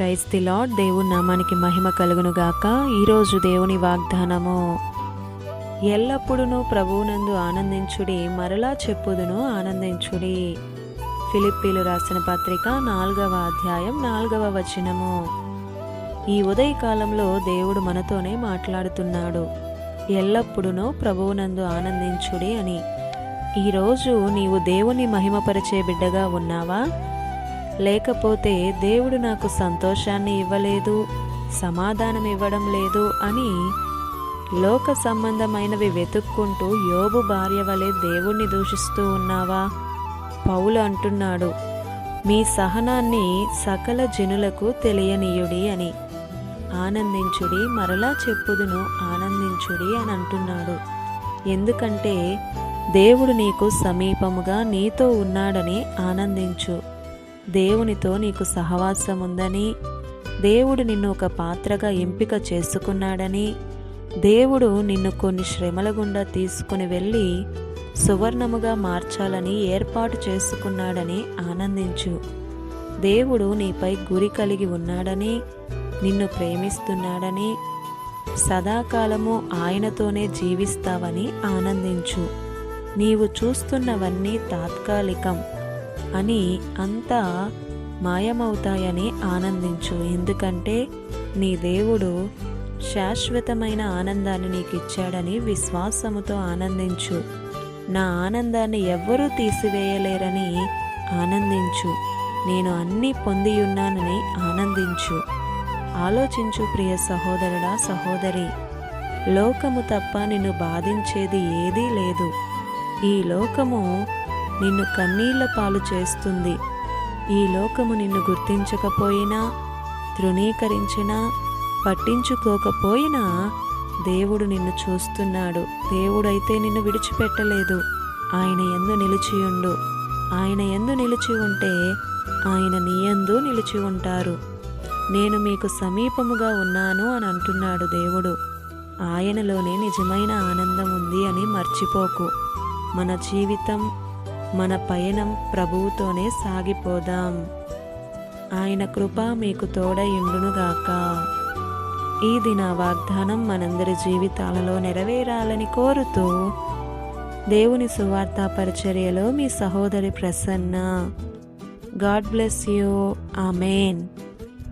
Praise the lord దేవుని నామానికి మహిమ కలుగును గాక ఈరోజు దేవుని వాగ్దానము ఎల్లప్పుడూ ప్రభువునందు ఆనందించుడి మరలా చెప్పుదును ఆనందించుడి. ఫిలిప్పీలు రాసిన పత్రిక నాలుగవ అధ్యాయం నాలుగవ వచనము. ఈ ఉదయకాలంలో దేవుడు మనతోనే మాట్లాడుతున్నాడు. ఎల్లప్పుడూ ప్రభువునందు ఆనందించుడి అని. ఈరోజు నీవు దేవుని మహిమపరిచే బిడ్డగా ఉన్నావా? లేకపోతే దేవుడు నాకు సంతోషాన్ని ఇవ్వలేదు సమాధానం ఇవ్వడం లేదు అని లోక సంబంధమైనవి వెతుక్కుంటూ యోబు భార్య వలె దేవుణ్ణి దూషిస్తూ ఉన్నావా? పౌలు అంటున్నాడు మీ సహనాన్ని సకల జనులకు తెలియనీయుడి అని. ఆనందించుడి మరలా చెప్పుదును ఆనందించుడి అని అంటున్నాడు. ఎందుకంటే దేవుడు నీకు సమీపముగా నీతో ఉన్నాడని ఆనందించు. దేవునితో నీకు సహవాసం ఉందని దేవుడు నిన్ను ఒక పాత్రగా ఎంపిక చేసుకున్నాడని దేవుడు నిన్ను కొన్ని శ్రమల గుండా తీసుకుని వెళ్ళి సువర్ణముగా మార్చాలని ఏర్పాటు చేసుకున్నాడని ఆనందించు. దేవుడు నీపై గురి కలిగి ఉన్నాడని నిన్ను ప్రేమిస్తున్నాడని సదాకాలము ఆయనతోనే జీవిస్తావని ఆనందించు. నీవు చూస్తున్నవన్నీ తాత్కాలికం. అని అంతా మాయమవుతాయని ఆనందించు. ఎందుకంటే నీ దేవుడు శాశ్వతమైన ఆనందాన్ని నీకు ఇచ్చాడని విశ్వాసముతో ఆనందించు. నా ఆనందాన్ని ఎవ్వరూ తీసివేయలేరని ఆనందించు. నేను అన్నీ పొంది ఉన్నానని ఆనందించు. ఆలోచించు ప్రియ సహోదరుడా సహోదరి. లోకము తప్ప నిన్ను బాధించేది ఏదీ లేదు. ఈ లోకము నిన్ను కన్నీళ్ళ పాలు చేస్తుంది. ఈ లోకము నిన్ను గుర్తించకపోయినా తృణీకరించినా పట్టించుకోకపోయినా దేవుడు నిన్ను చూస్తున్నాడు. దేవుడైతే నిన్ను విడిచిపెట్టలేదు. ఆయన ఎందు నిలిచియుండు ఆయన ఎందు నిలిచి ఉంటే ఆయన నీయందు నిలిచి ఉంటారు. నేను మీకు సమీపముగా ఉన్నాను అని అంటున్నాడు దేవుడు. ఆయనలోనే నిజమైన ఆనందం ఉంది అని మర్చిపోకు. మన జీవితం మన పయనం ప్రభువుతోనే సాగిపోదాం. ఆయన కృప మీకు తోడయుండునుగాక ఈ దిన వాగ్దానం మనందరి జీవితాలలో నెరవేరాలని కోరుతూ దేవుని సువార్త పరిచర్యలో మీ సహోదరి Prasanna. God bless you. Amen.